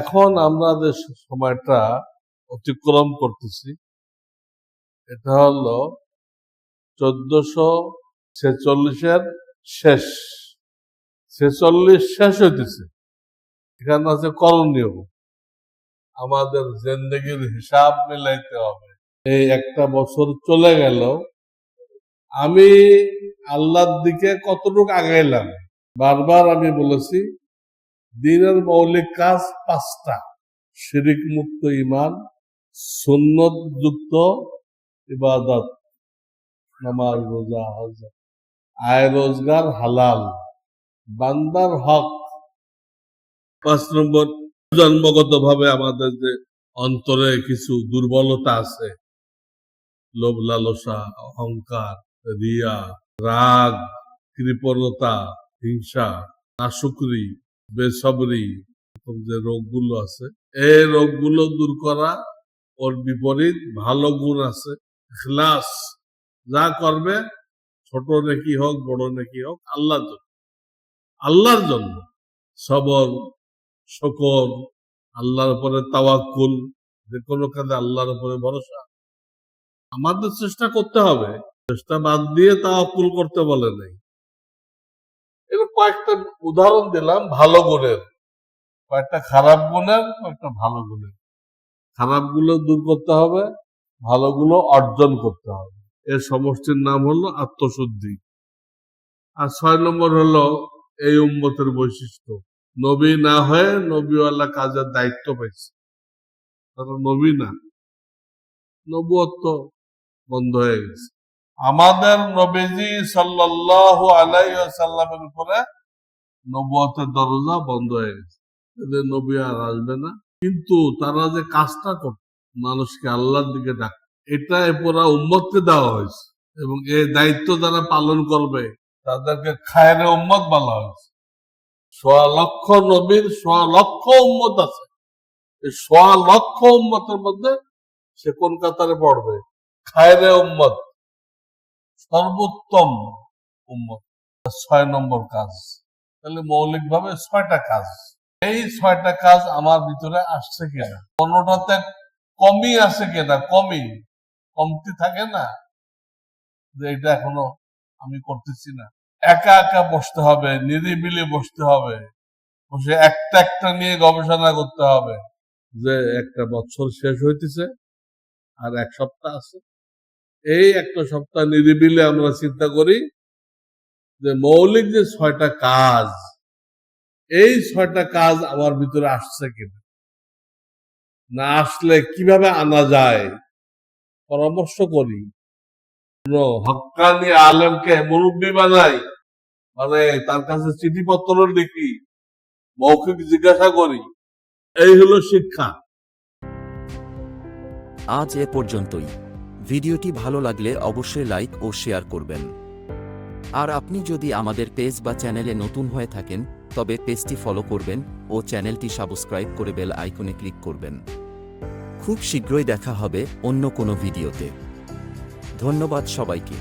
এখন আমরা যে সময়টা অতিক্রম করতেছি, এটা হলো চোদ্দশো ছেচল্লিশের শেষ। ছেচল্লিশ শেষ হইতেছে। এখানে আছে করণীয়। আমাদের জিন্দগির হিসাব মিলাইতে হবে। এই একটা বছর চলে গেল। আমি আল্লাহর দিকে কতটুকু আগাইলাম? বারবার আমি বলেছি দিনের মৌলিক কাজ পাঁচটা। শিরিক মুক্ত ইমান সুন্নত যুক্ত ইবাদত, নামাজ, রোজা, হজ। আয় রোজগার হালাল, বান্দার হক। পাঁচ নম্বর জন্মগত ভাবে আমাদের যে অন্তরে কিছু দুর্বলতা আছে, লোভ, লালসা, অহংকার, রিয়া, রাগ, কৃপণতা, হিংসা, নাশুকরি বেসবরি যে রোগগুলো আছে। এই রোগগুলো দূর করা ওর বিপরীত, ভালো গুণ আছে। খ্লাস যা করবে, ছোট নেকি হোক, বড় নেকি হোক, আল্লাহর জন্য। আল্লাহর জন্য। সবর, শকর, আল্লাহর উপরে তাওয়াক্কুল, যে কোনো কাজে আল্লাহর উপরে ভরসা। আমাদের চেষ্টা করতে হবে। চেষ্টা বাদ দিয়ে তাওয়াক্কুল করতে বলে নাই। কয়েকটা উদাহরণ দিলাম, ভালো গুণের। কয়েকটা খারাপ গুণের, কয়েকটা ভালো গুণের। খারাপগুলো দূর করতে হবে ভালো গুলো অর্জন করতে হবে। এর সমষ্টির নাম হলো আত্মশুদ্ধি। আর ছয় নম্বর হলো এই উম্মতের বৈশিষ্ট্য। নবী না হয়ে নবীওয়ালা কাজের দায়িত্ব পাইছে। তারা নবী না। নবুয়ত্ব বন্ধ হয়ে গেছে। আমাদের নবীজি সাল্লাল্লাহু আলাইহি সাল্লামের উপরে নবুয়তের দরজা বন্ধ হয়ে গেছে। এদের নবী আর আসবে না। কিন্তু তারা যে কাজটা করত মানুষকে আল্লাহর দিকে ডাক, এটা পুরা উম্মতকে দেওয়া হয়েছে। এবং এই দায়িত্ব যারা পালন করবে, তাদেরকে খায়রে উম্মত বলা হয়েছে। সোয়া লক্ষ নবীর, সোয়া লক্ষ উম্মত আছে। এই সোয়া লক্ষ উম্মতের মধ্যে সে কোন কাতারে পড়বে? খায়রে উম্মত। সর্বোত্তম উম্মত। ছয় নম্বর কাজ। তাহলে মৌলিক ভাবে ছয়টা কাজ। এই ছয়টা কাজ আমার ভিতরে আসছে কিনা? কোনোটাতে কমই আছে কিনা? কমই। কমতি থাকে না? যে এটা এখনও আমি করতেছি না। একা একা বসতে হবে, নিরিবিলি বসতে হবে। বসে একটা একটা নিয়ে গবেষণা করতে হবে যে একটা বছর শেষ হইতেছে আর এক সপ্তাহ আছে। এই একটা সপ্তাহ নিরিবিলি আমরা চিন্তা করি যে মৌলিক যে ছয়টা কাজ, এই ছয়টা কাজ আমার ভিতরে আসছে কিনা? না আসলে কীভাবে আনা যায়? পরামর্শ করি। কোন হক্কানি আলেমকে মুরব্বী বানাই মানে তার কাছে চিঠিপত্র লিখি, মৌখিক জিজ্ঞাসা করি। এই হলো শিক্ষা। আজ এ পর্যন্তই। ভিডিওটি ভালো লাগলে অবশ্যই লাইক ও শেয়ার করবেন। আর আপনি যদি আমাদের পেজ বা চ্যানেলে নতুন হয়ে থাকেন, তবে পেজটি ফলো করবেন ও চ্যানেলটি সাবস্ক্রাইব করে বেল আইকনে ক্লিক করবেন। খুব শীঘ্রই দেখা হবে অন্য কোনো ভিডিওতে। ধন্যবাদ সবাইকে।